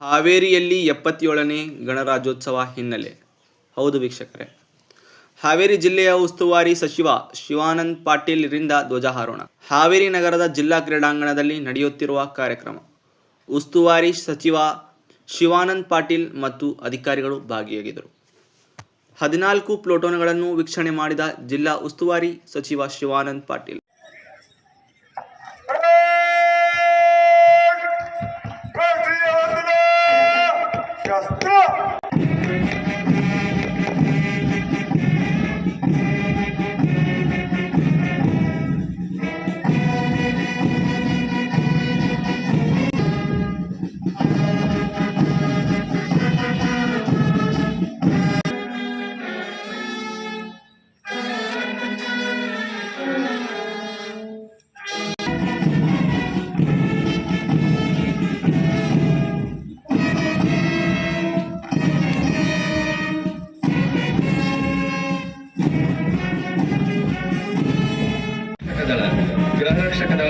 ಹಾವೇರಿಯಲ್ಲಿ ಎಪ್ಪತ್ತೇಳನೇ ಗಣರಾಜ್ಯೋತ್ಸವ ಹಿನ್ನೆಲೆ. ಹೌದು ವೀಕ್ಷಕರೇ. ಹಾವೇರಿ ಜಿಲ್ಲೆಯ ಉಸ್ತುವಾರಿ ಸಚಿವ ಶಿವಾನಂದ್ ಪಾಟೀಲ್ರಿಂದ ಧ್ವಜಾರೋಹಣ. ಹಾವೇರಿ ನಗರದ ಜಿಲ್ಲಾ ಕ್ರೀಡಾಂಗಣದಲ್ಲಿ ನಡೆಯುತ್ತಿರುವ ಕಾರ್ಯಕ್ರಮ. ಉಸ್ತುವಾರಿ ಸಚಿವ ಶಿವಾನಂದ್ ಪಾಟೀಲ್ ಮತ್ತು ಅಧಿಕಾರಿಗಳು ಭಾಗಿಯಾಗಿದ್ದರು. ಹದಿನಾಲ್ಕು ಪ್ಲೋಟೋನ್ಗಳನ್ನು ವೀಕ್ಷಣೆ ಮಾಡಿದ ಜಿಲ್ಲಾ ಉಸ್ತುವಾರಿ ಸಚಿವ ಶಿವಾನಂದ್ ಪಾಟೀಲ್.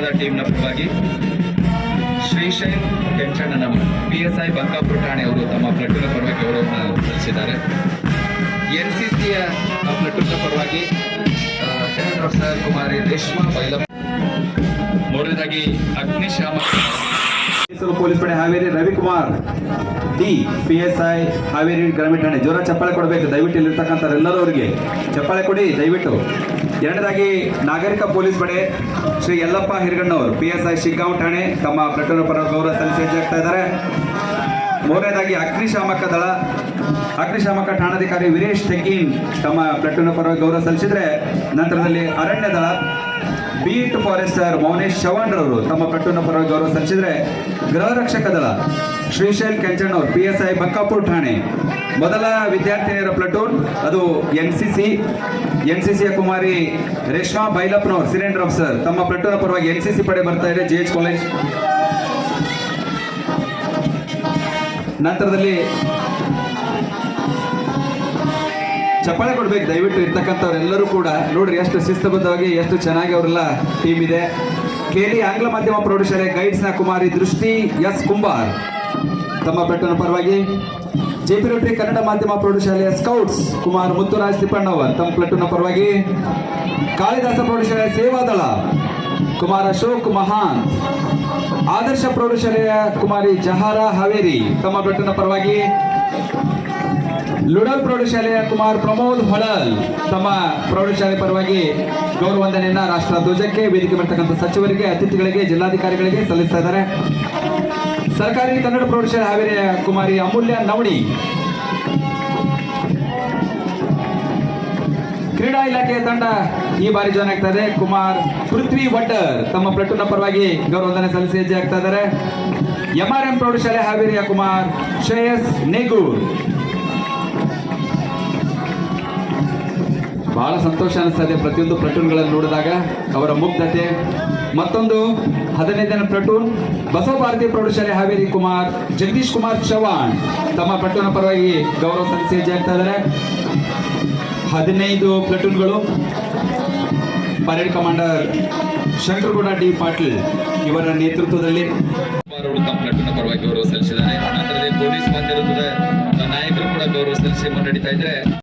ದಳದ ಟೀಮ್ನ ಪರವಾಗಿ ಶ್ರೀಶೈಲ್ ಕೆಂಚಣ್ಣನ ಪಿ ಎಸ್ ಐ ಬಂಕಾಪುರ ಠಾಣೆ ಅವರು ತಮ್ಮ ಪ್ಲಟೂನ್ ಪರವಾಗಿ ಗೌರವವನ್ನು ಸಲ್ಲಿಸಿದ್ದಾರೆ. ಎನ್ ಸಿ ಸಿಯ ಪ್ಲಟೂನ್ ಪರವಾಗಿ ಕುಮಾರಿ ರೇಷ್ಮಾ ಬೈಲಪ್ಪ ಮೂರನೇದಾಗಿ ಅಗ್ನಿಶಾಮಕ ಮೈಸೂರು ಪೊಲೀಸ್ ಪಡೆ Haveri Ravikumar D P S I Haveri ಗ್ರಾಮೀಣ ಠಾಣೆ ಜೋರ ಚಪ್ಪಾಳೆ ಕೊಡಬೇಕು. ದಯವಿಟ್ಟು ಇಲ್ಲಿರ್ತಕ್ಕಂಥವ್ರೆಲ್ಲರೂ ಅವರಿಗೆ ಚಪ್ಪಾಳೆ ಕೊಡಿ. ದಯವಿಟ್ಟು ಎರಡನೇದಾಗಿ ನಾಗರಿಕ ಪೊಲೀಸ್ ಪಡೆ ಶ್ರೀ ಯಲ್ಲಪ್ಪ ಹಿರಗಣ್ಣವರು ಪಿ ಎಸ್ ಐ ಶಿಗ್ಗಾಂವ್ ಠಾಣೆ ತಮ್ಮ ಪ್ರಕರಣ ಪರ ಗೌರವ ಸಲ್ಲಿಸಿ ಹೆಜ್ಜಾಗ್ತಾ ಇದ್ದಾರೆ. ಮೂರನೇದಾಗಿ ಅಗ್ನಿಶಾಮಕ ದಳ, ಅಗ್ನಿಶಾಮಕ ಠಾಣಾಧಿಕಾರಿ ವೀರೇಶ್ ತೆಗ್ಗೀನ್ ತಮ್ಮ ಪ್ಲಟೂನ್ ಪರ ಗೌರವ ಸಲ್ಲಿಸಿದ್ರೆ ನಂತರದಲ್ಲಿ ಅರಣ್ಯ ದಳ ಬೀಟ್ ಫಾರೆಸ್ಟರ್ ಮೌನೇಶ್ ಚವಾಣ್ರವರು ತಮ್ಮ ಕಟ್ಟುನ ಪರವಾಗಿ ಗೌರವ ಸಲ್ಲಿಸಿದ್ರೆ ಗೃಹ ರಕ್ಷಕ ದಳ ಶ್ರೀಶೈಲ್ ಕೆಂಚಣ್ಣವ್ರು ಪಿ ಎಸ್ ಐ ಬಕ್ಕಾಪುರ್ ಠಾಣೆ. ಮೊದಲ ವಿದ್ಯಾರ್ಥಿನಿಯರ ಪ್ಲಟೂನ್ ಅದು N C C. N C ಸಿಯ ಕುಮಾರಿ ರೇಷ್ಮಾ ಬೈಲಪ್ಪನವ್ರು, ಸಿಲಿಂಡರ್ ಆಫೀಸರ್ ತಮ್ಮ ಪ್ಲಟೂನ್ ಪರವಾಗಿ ಎನ್ ಸಿ ಸಿ ಪಡೆ ಬರ್ತಾ ಇದೆ, ಜೆ ಎಚ್ ಕಾಲೇಜ್. ನಂತರದಲ್ಲಿ ಚಪ್ಪಾಳೆ ಕೊಡ್ಬೇಕು, ದಯವಿಟ್ಟು ಇರ್ತಕ್ಕಂಥವ್ರೆಲ್ಲರೂ ಕೂಡ. ನೋಡ್ರಿ, ಎಷ್ಟು ಶಿಸ್ತಬದ್ಧವಾಗಿ, ಎಷ್ಟು ಚೆನ್ನಾಗಿ ಅವರೆಲ್ಲ ಟೀಮ್ ಇದೆ. ಕೇಲಿ ಆಂಗ್ಲ ಮಾಧ್ಯಮ ಪ್ರೌಢಶಾಲೆ ಗೈಡ್ಸ್ನ ಕುಮಾರಿ ದೃಷ್ಟಿ ಎಸ್ ಕುಂಬಾರ್. ತಮ್ಮ ಬೆಟ್ಟನ ಪರವಾಗಿ ಜೆ ಪಿ ರೋಟರಿ ಕನ್ನಡ ಮಾಧ್ಯಮ ಪ್ರೌಢಶಾಲೆಯ ಸ್ಕೌಟ್ಸ್ ಕುಮಾರ್ ಮುತ್ತುರಾಜ್ ತಿಪ್ಪಣ್ಣವರ್ ತಮ್ಮ ಪ್ಲಟೂನ ಪರವಾಗಿ ಕಾಳಿದಾಸ ಪ್ರೌಢಶಾಲೆಯ ಸೇವಾದಳ ಕುಮಾರ್ ಅಶೋಕ್ ಮಹಾನ್. ಆದರ್ಶ ಪ್ರೌಢಶಾಲೆಯ ಕುಮಾರಿ ಜಹಾರ ಹಾವೇರಿ. ತಮ್ಮ ಬೆಟ್ಟನ ಪರವಾಗಿ ಲುಡಲ್ ಪ್ರೌಢಶಾಲೆಯ ಕುಮಾರ್ ಪ್ರಮೋದ್ ಹೊಳಲ್ ತಮ್ಮ ಪ್ರೌಢಶಾಲೆ ಪರವಾಗಿ ಗೌರವ ವಂದನೆಯನ್ನ ರಾಷ್ಟ್ರ ಧ್ವಜಕ್ಕೆ ವೇದಿಕೆ ಬರ್ತಕ್ಕಂಥ ಸಚಿವರಿಗೆ, ಅತಿಥಿಗಳಿಗೆ, ಜಿಲ್ಲಾಧಿಕಾರಿಗಳಿಗೆ ಸಲ್ಲಿಸ್ತಾ ಇದ್ದಾರೆ. ಸರ್ಕಾರಿ ಕನ್ನಡ ಪ್ರೌಢಶಾಲೆ ಹಾವೇರಿಯ ಕುಮಾರಿ ಅಮೂಲ್ಯ ನವಣಿ. ಕ್ರೀಡಾ ಇಲಾಖೆಯ ತಂಡ ಈ ಬಾರಿ ಜಾಯ್ನ್ ಆಗ್ತಾ ಇದೆ. ಕುಮಾರ್ ಪೃಥ್ವಿ ವಡ್ಡರ್ ತಮ್ಮ ಪ್ಲಟೂನ್ ಪರವಾಗಿ ಗೌರವ ವಂದನೆ ಸಲ್ಲಿಸಿ ಹೆಜ್ಜೆ ಆಗ್ತಾ ಇದ್ದಾರೆ. ಎಂಆರ್ಎಂ ಪ್ರೌಢಶಾಲೆ ಹಾವೇರಿಯ ಕುಮಾರ್ ಶ್ರೇಯಸ್ ನೇಗೂರ್. ಬಹಳ ಸಂತೋಷ ಅನಿಸ್ತದೆ ಪ್ರತಿಯೊಂದು ಪ್ಲಟೂನ್ಗಳನ್ನು ನೋಡಿದಾಗ ಅವರ ಮುಗ್ಧತೆ. ಮತ್ತೊಂದು ಹದಿನೈದನೇ ಪ್ಲಟೂನ್ ಬಸವ ಭಾರತಿ ಪ್ರೌಢಶಾಲೆ ಹಾವೇರಿ ಕುಮಾರ್, ಜಗದೀಶ್ ಕುಮಾರ್ ಚವಾಣ್ ತಮ್ಮ ಪ್ಲಟೂನ್ ಪರವಾಗಿ ಗೌರವ ಸಲ್ಲಿಸಿ ಆಗ್ತಾ ಇದ್ದಾರೆ. ಹದಿನೈದು ಪ್ಲಟೂನ್ಗಳು, parade commander Shankaragouda D Patil ಇವರ ನೇತೃತ್ವದಲ್ಲಿ. ತಮ್ಮ ಪರವಾಗಿ ಗೌರವ ಸಲ್ಲಿಸಿದ್ದಾರೆ. ಪೊಲೀಸ್ ನಾಯಕರು ಕೂಡ ಗೌರವ ಸಲ್ಲಿಸಿ ಮುನ್ನಡೀತಾ ಇದ್ರೆ